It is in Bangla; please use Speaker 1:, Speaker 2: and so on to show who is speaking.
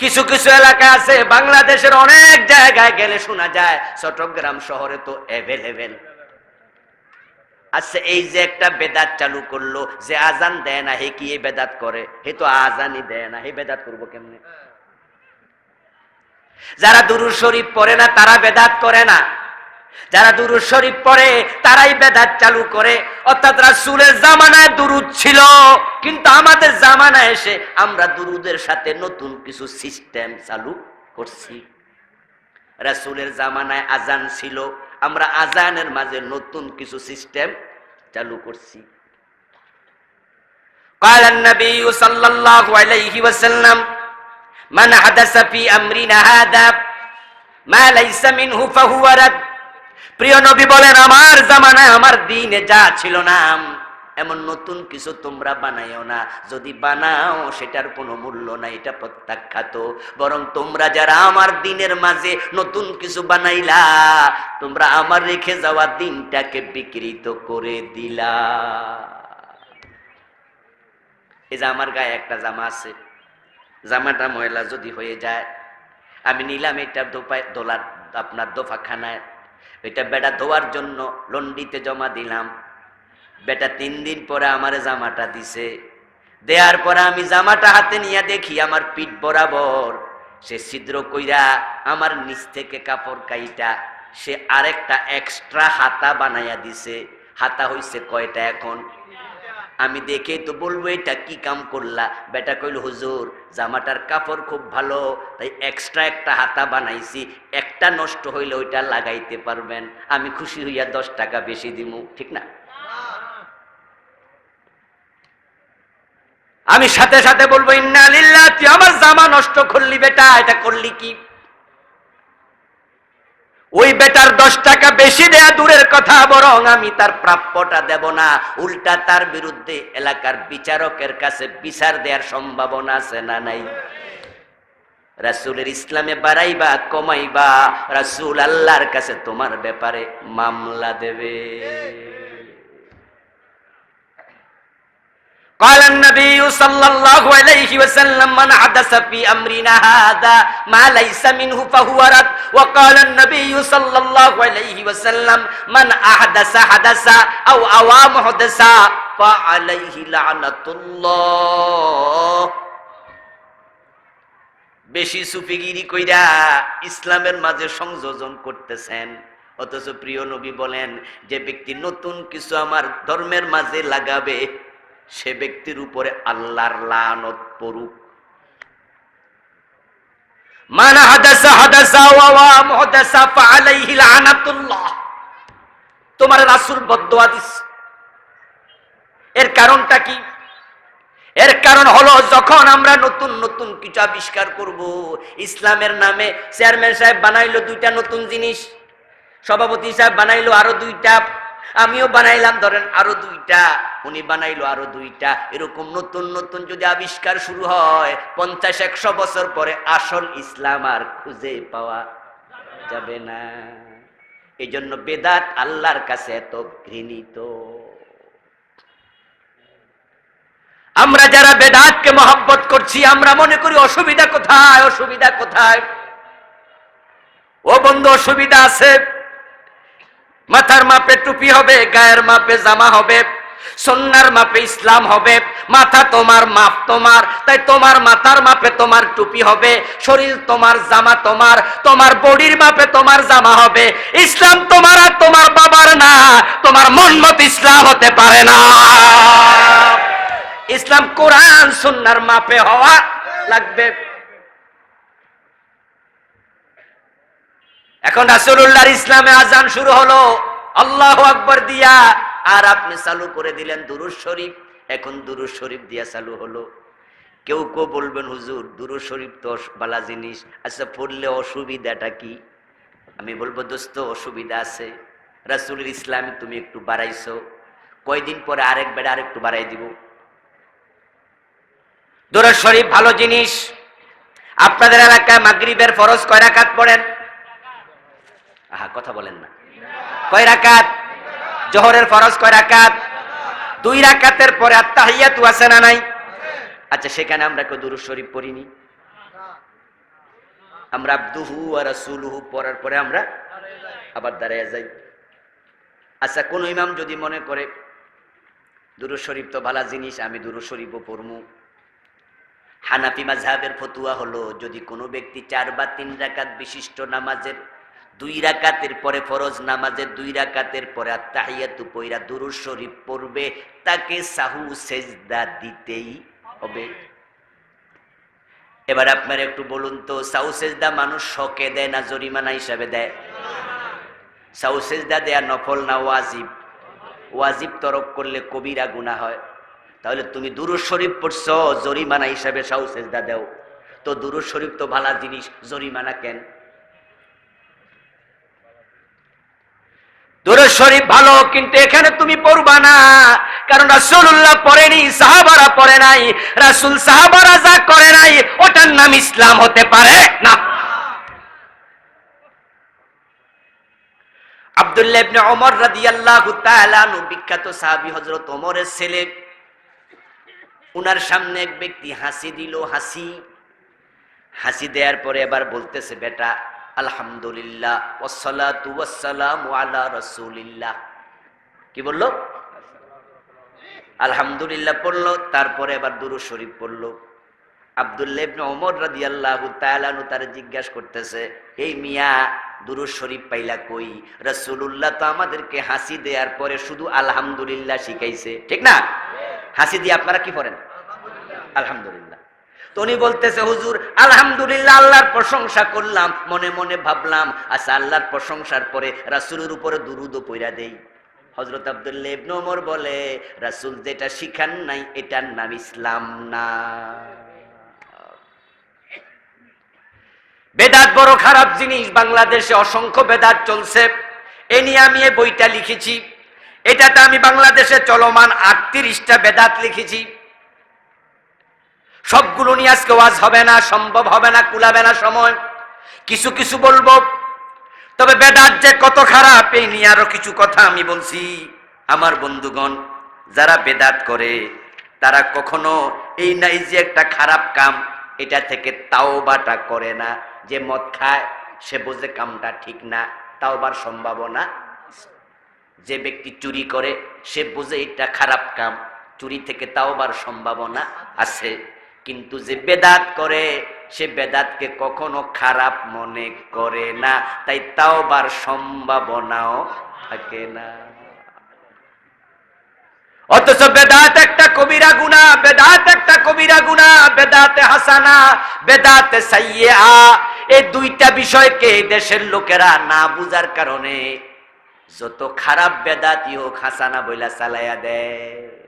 Speaker 1: কিছু কিছু এলাকা আছে, বাংলাদেশের অনেক জায়গায় গেলে শোনা যায়, চট্টগ্রাম শহরে তো অ্যাভেলেবেল আচ্ছা এই যে একটা বেদাত চালু করল, যে আজান দেয় না, হে কি বেদাত করে? হে তো আজানই দেয় না, হে বেদাত করব কেমনে? যারা দুরু শরীফ পড়ে না, তারা বেদাত করে না। যারা দুরুদ শরীফ পড়ে তারাই বেদাত চালু করে অর্থাৎ রাসূলের জামানায় দুরুদ ছিল কিন্তু আমাদের জামানায় এসে আমরা দুরুদের সাথে নতুন কিছু সিস্টেম চালু করছি রাসূলের জামানায় আজান ছিল আমরা আজানের মাঝে নতুন কিছু সিস্টেম চালু করছি قال النبي صلى الله عليه وسلم من حدث في أمرنا هذا ما ليس منه فهو رد প্রিয় নবী বলেন, আমার জামানায় আমার দিনে যা ছিল না এমন নতুন কিছু তোমরা বানাইও না। যদি বানাও, সেটার কোনো মূল্য নাই, এটা প্রত্যাখ্যাত। বরং তোমরা যারা আমার দিনের মাঝে নতুন কিছু বানাইলা, তোমরা আমার রেখে যাওয়া দিনটাকে বিকৃত করে দিলা। এই যে আমার গায়ে একটা জামা আছে। জামাটা ময়লা যদি হয়ে যায়, আমি নিলাম এটা দোপায় দোলার আপনার দোফাখানায়। এটা বেটা ধোয়ার জন্য লন্ডিতে জমা দিলাম। বেটা তিন দিন পরে আমার জামাটা দিছে। দেওয়ার পরে আমি জামাটা হাতে নিয়ে দেখি আমার পিঠ বরাবর। সে ছিদ্র কইরা আমার নিচ থেকে কাপড় কাইটা, সে আরেকটা এক্সট্রা হাতা বানাইয়া দিছে। হাতা হইছে কয়টা এখন? আমি দেখে তো বলব, এটা কি কাম করলা? বেটা কইল, হুজুর, জামাটার কাপড় খুব ভালো, তাই এক্সট্রা একটা হাতা বানাইছি, একটা নষ্ট হইলে ওইটা লাগাইতে পারবেন। আমি খুশি হইয়া দশ টাকা বেশি দিমু। ঠিক না? আমি সাথে সাথে বলব, ইন্না লিল্লাহ, তুই আমার জামা নষ্ট করলি বেটা, এটা করলি কি? ওই বেটার দশ টাকা বেশি দেয়া দূরের কথা, বরং আমি তার প্রাপ্যটা দেব না। উল্টা তার বিরুদ্ধে এলাকার বিচারকের কাছে বিচার দেওয়ার সম্ভাবনা আছে না নাই? রাসুলের ইসলামে বাড়াইবা, কমাইবা, রাসুল আল্লাহর কাছে তোমার ব্যাপারে মামলা দেবে। قال النبي صلى الله عليه وسلم من حدث في أمرنا هذا ما ليس منه فهو رد وقال النبي صلى الله عليه وسلم من أحدث حدثا أو أوى محدثا فعليه لعنة الله বেশি সুফিগিরি কইরা ইসলামের মাঝে সংযোজন করতেছেন অথচ প্রিয় নবী বলেন যে ব্যক্তি নতুন কিছু আমার ধর্মের মাঝে লাগাবে সে ব্যক্তির উপরে আল্লাহর লানত পড়ুক। মান হাদাসা হাদাসা, ওয়া ফালাইহি লানাতুল্লাহ। তোমার রাসূল বদদুয়া এর কারণটা কি? এর কারণ হলো যখন আমরা নতুন নতুন কিছু আবিষ্কার করব, ইসলামের নামে চেয়ারম্যান সাহেব বানাইলো দুইটা নতুন জিনিস, সভাপতি সাহেব বানাইলো আরও দুইটা আমিও বানাইলাম, ধরেন আরও দুইটা, উনি বানাইলো আরও দুইটা, এরকম নতুন নতুন যদি আবিষ্কার শুরু হয়, পঞ্চাশ, একশো বছর পরে আসল ইসলাম আর খুঁজে পাওয়া যাবে না। এই জন্য বেদাত আল্লাহর কাছে এত ঘৃণিত। আমরা যারা বেদাতকে মহব্বত করছি, আমরা মনে করি অসুবিধা কোথায় অসুবিধা কোথায়? ও বন্ধু, অসুবিধা আছে? মাথার মাপে টুপি হবে, গায়ের মাপে জামা হবে, সন্ন্যার মাপে ইসলাম হবে, মাথা তোমার, মাপ তোমার, তাই তোমার মাথার মাপে তোমার টুপি হবে, শরীর তোমার, জামা তোমার তোমার বডির মাপে তোমার জামা হবে, ইসলাম তোমার আর তোমার বাবার না, তোমার মন মত ইসলাম হতে পারে না। ইসলাম কোরআন সুন্নার মাপে হওয়া লাগবে। এখন রাসূলুল্লাহর ইসলামে আজান শুরু হলো। আল্লাহ আকবর দিয়া। আর আপনি চালু করে দিলেন দুরুজ শরীফ। এখন দুরুজ শরীফ দিয়া চালু হলো। কেউ কেউ বলবেন, হুজুর দুরুজ শরীফ তো বালা জিনিস। আচ্ছা পড়লে অসুবিধাটা কি? আমি বলব, দোস্ত, অসুবিধা আছে। রাসূলের ইসলামে তুমি একটু বাড়াইছো। কয়দিন পরে আরেক বেড়া আরেকটু বাড়াই দিব। দুরুজ শরীফ ভালো জিনিস। আপনাদের এলাকায় মাগরিবের ফরজ কয় রাকাত পড়েন? আহা, কথা বলেন না। কয় রাকাত? জোহরের ফরজ কয় রাকাত? দুই রাকাতের পরে আত্মাহিয়াতু আছে না নাই? আচ্ছা সেখানে আমরা কেউ দুরুদ শরীফ পড়িনি? আমরা আব্দুহু আর রাসূলুহু পড়ার পরে আমরা আবার দাঁড়ায় যাই। আচ্ছা কোন ইমাম যদি মনে করে দুরু শরীফ তো ভালা জিনিস, আমি দুরু শরীফও পড়মু। হানাফি মাঝহাবের ফতুয়া হলো, যদি কোনো ব্যক্তি চার বা তিন রাকাত বিশিষ্ট নামাজের দুই রাকাতের পরে ফরজ নামাজের দুই রাকাতের পরে আত্মাহিয়াতু পইরা দুরু শরীফ পড়বে, তাকে সাহু, সেজদা দিতেই হবে। এবার আপনার একটু বলুন তো, সাহু, সেজদা মানুষ শখে দেয় না জরিমানা হিসাবে দেয়? সাহু, সেজদা দেয়া নফল না ওয়াজিব? ওয়াজিব তরক করলে কবিরা গুণা হয়। তাহলে তুমি দুরুজ শরীফ পড়ছ, জরিমানা হিসাবে সাহু, সেজদা দেও। তো দুরুজ শরীফ তো ভালা জিনিস, জরিমানা কেন? দুরুজ শরীফ ভালো, কিন্তু এখানে তুমি পড়বা না। কারণ রাসূলুল্লাহ পড়েনি, সাহাবারা পড়ে নাই। রাসূল সাহাবারা যা করে নাই, ওটার নাম ইসলাম হতে পারে না। আব্দুল্লাহ বিখ্যাত ছেলে। উনার সামনে এক ব্যক্তি হাসি দিল, হাসি। হাসি দেওয়ার পরে এবার বলতেছে, বেটা আলহামদুলিল্লাহ কি বলল? আলহামদুলিল্লাহ পড়ল, তারপরে এবার দুরু শরীফ পড়ল। তারে জিজ্ঞাসা করতেছে, এই মিয়া দুরু শরীফ পাইলা কই? রাসূলুল্লাহ তো আমাদেরকে হাসি দেওয়ার পরে শুধু আলহামদুলিল্লাহ শিখাইছে, ঠিক না? হাসি দিয়ে আপনারা কি করেন আলহামদুলিল্লাহ। তো উনি বলতেছে, হুজুর, আলহামদুলিল্লাহ, আল্লাহর প্রশংসা করলাম। মনে মনে ভাবলাম আচ্ছা আল্লাহর প্রশংসার পরে রাসূলের উপরে দুরুদও পইরা দেই। হজরত আব্দুল্লাহ ইবনে ওমর বলে, রাসূল যেটা শিখান নাই, এটার নাম ইসলাম না। বেদাত বড় খারাপ জিনিস, বাংলাদেশে অসংখ্য বেদাত চলছে। এ নিয়ে আমি এই বইটা লিখেছি। এটাতে আমি বাংলাদেশে চলমান আটত্রিশটা বেদাত লিখেছি। সবগুলো নিয়ে আজকে ওয়াজ হবে না, সম্ভব হবে না, কুলাবে না সময়। কিছু কিছু বলব। তবে বেদাত যে কত খারাপ, এই নিয়ে আরও কিছু কথা আমি বলছি। আমার বন্ধুগণ, যারা বেদাত করে, তারা কখনো এই নাই যে একটা খারাপ কাম, এটা থেকে তাওবাটা করে না। যে মদ খায়, সে বোঝে কামটা ঠিক না, তাওবার সম্ভাবনা যে ব্যক্তি চুরি করে, সে বোঝে এটা খারাপ কাম, চুরি থেকে তাওবার সম্ভাবনা আছে। কিন্তু যে বেদাত করে, সে বেদাতকে কখনো খারাপ মনে করে না। তাই তাওবার সম্ভাবনাও থাকে না। অথচ বেদাত একটা কবিরা গুনা বেদাত একটা কবিরা গুনা বেদাতে হাসানা, বেদাতে সাইয়া এই দুইটা বিষয়কে দেশের লোকেরা না বুঝার কারণে যত খারাপ বেদাতি হোক, হাসানা বইলা চালাইয়া দেয়।